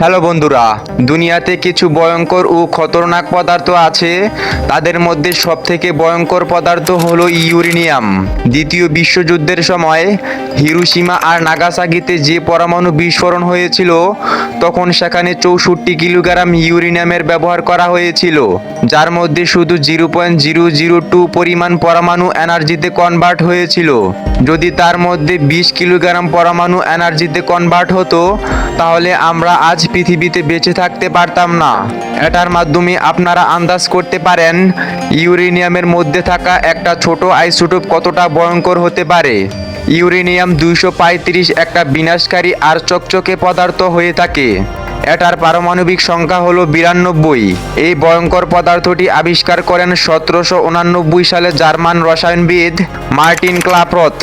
Hello বন্ধুরা, দুনিয়াতে কিছু ভয়ঙ্কর ও খতরনাক পদার্থ আছে। তাদের মধ্যে সবথেকে ভয়ঙ্কর পদার্থ হলো ইউরেনিয়াম। দ্বিতীয় বিশ্বযুদ্ধের সময় হিরোশিমা আর নাগাসাকিতে যে পরমাণু বিস্ফোরণ হয়েছিল, তখন সেখানে চৌষট্টি কিলোগ্রাম ইউরেনিয়ামের ব্যবহার করা হয়েছিল, যার মধ্যে শুধু zero point zero zero two পরিমাণ পরমাণু এনার্জিতে কনভার্ট হয়েছিল। যদি তার মধ্যে বিশ কিলোগ্রাম পরমাণু এনার্জিতে কনভার্ট হতো, তাহলে আমরা আজ পৃথিবীতে বেঁচে থাকতে পারতাম না। এটার মাধ্যমে আপনারা আন্দাজ করতে পারেন, ইউরেনিয়ামের মধ্যে থাকা একটা ছোট আইসোটোপ কতটা ভয়ঙ্কর হতে পারে। ইউরেনিয়াম দুইশো পঁয়ত্রিশ একটা বিনাশকারী আর চকচকে পদার্থ হয়ে থাকে। এটার পারমাণবিক সংখ্যা হলো বিরানব্বই। এই ভয়ঙ্কর পদার্থটি আবিষ্কার করেন সতেরোশো উনানব্বই সালে জার্মান রসায়নবিদ মার্টিন ক্লাপ্রথ।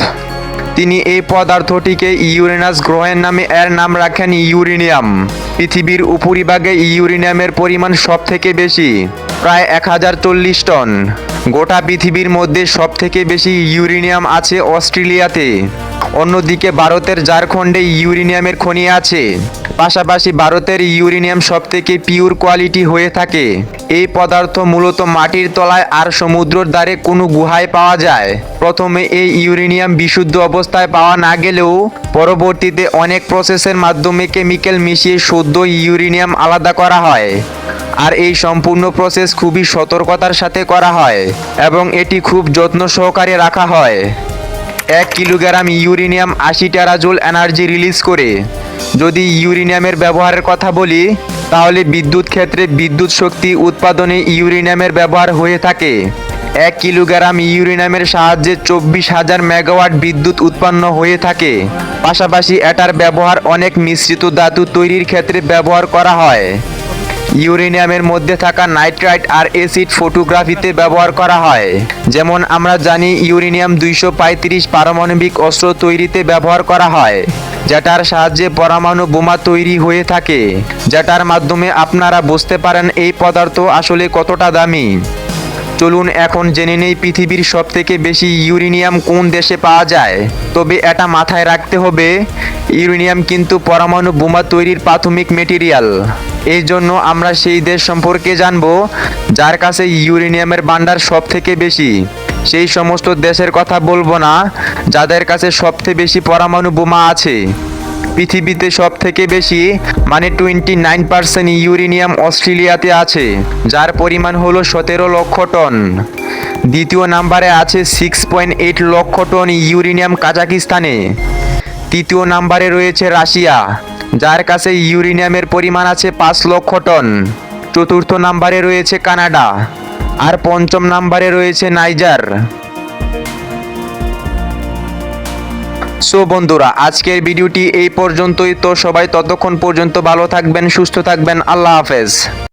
তিনি এই পদার্থটিকে ইউরেনাস গ্রহের নামে এর নাম রাখেন ইউরেনিয়াম। পৃথিবীর উপরিভাগে ইউরেনিয়ামের পরিমাণ সব থেকে বেশি, প্রায় এক হাজার চল্লিশ টন। গোটা পৃথিবীর মধ্যে সবথেকে বেশি ইউরেনিয়াম আছে অস্ট্রেলিয়াতে। অন্যদিকে ভারতের ঝাড়খণ্ডে ইউরেনিয়ামের খনি আছে। পাশাপাশি ভারতের ইউরেনিয়াম সব থেকে পিওর কোয়ালিটি হয়ে থাকে। এই পদার্থ মূলত মাটির তলায় আর সমুদ্রের দ্বারে কোনো গুহায় পাওয়া যায়। প্রথমে এই ইউরেনিয়াম বিশুদ্ধ অবস্থায় পাওয়া না গেলেও পরবর্তীতে অনেক প্রসেসের মাধ্যমে কেমিক্যাল মিশিয়ে শুদ্ধ ইউরেনিয়াম আলাদা করা হয়। আর এই সম্পূর্ণ প্রসেস খুবই সতর্কতার সাথে করা হয় এবং এটি খুব যত্ন সহকারে রাখা হয়। এক কিলোগ্রাম ইউরেনিয়াম আশি টেরাজুল এনার্জি রিলিজ করে যদি ইউরেনিয়ামের ব্যবহারের কথা বলি, তাহলে বিদ্যুৎ ক্ষেত্রে বিদ্যুৎ শক্তি উৎপাদনে ইউরেনিয়ামের ব্যবহার হয়ে থাকে। এক কিলোগ্রাম ইউরেনিয়ামের সাহায্যে চব্বিশ হাজার মেগাওয়াট বিদ্যুৎ উৎপন্ন হয়ে থাকে। পাশাপাশি এটার ব্যবহার অনেক মিশ্রিত ধাতু তৈরির ক্ষেত্রে ব্যবহার করা হয়। ইউরেনিয়ামের মধ্যে থাকা নাইট্রাইট আর অ্যাসিড ফটোগ্রাফিতে ব্যবহার করা হয়। যেমন আমরা জানি, ইউরেনিয়াম দুইশো পঁয়ত্রিশ পারমাণবিক অস্ত্র তৈরিতে ব্যবহার করা হয়, যেটার সাহায্যে পরমাণু বোমা তৈরি হয়ে থাকে, যেটার মাধ্যমে আপনারা বুঝতে পারেন এই পদার্থ আসলে কতটা দামি। চলুন এখন জেনে নেই পৃথিবীর সব থেকে বেশি ইউরেনিয়াম কোন দেশে পাওয়া যায়। তবে এটা মাথায় রাখতে হবে, ইউরেনিয়াম কিন্তু পরমাণু বোমা তৈরির প্রাথমিক মেটেরিয়াল। এই জন্য আমরা সেই দেশ সম্পর্কে জানব, যার কাছে ইউরেনিয়ামের ভান্ডার সব থেকে বেশি। সেই সমস্ত দেশের কথা বলব না, যাদের কাছে সবথেকে বেশি পরমাণু বোমা আছে। পৃথিবীতে সব থেকে বেশি মানে টোয়েন্টি নাইন পার্সেন্ট ইউরেনিয়াম অস্ট্রেলিয়াতে আছে, যার পরিমাণ হলো সতেরো লক্ষ টন। দ্বিতীয় নাম্বারে আছে six point eight lakh ton uranium কাজাকিস্তানে। তৃতীয় নাম্বারে রয়েছে রাশিয়া, যার কাছে ইউরেনিয়ামের পরিমাণ আছে পাঁচ লক্ষ টন। চতুর্থ নাম্বারে রয়েছে কানাডা, আর পঞ্চম নাম্বারে রয়েছে নাইজার। সো বন্ধুরা, আজকের ভিডিওটি এই পর্যন্তই। তো সবাই ততক্ষণ পর্যন্ত ভালো থাকবেন, সুস্থ থাকবেন। আল্লাহ হাফেজ।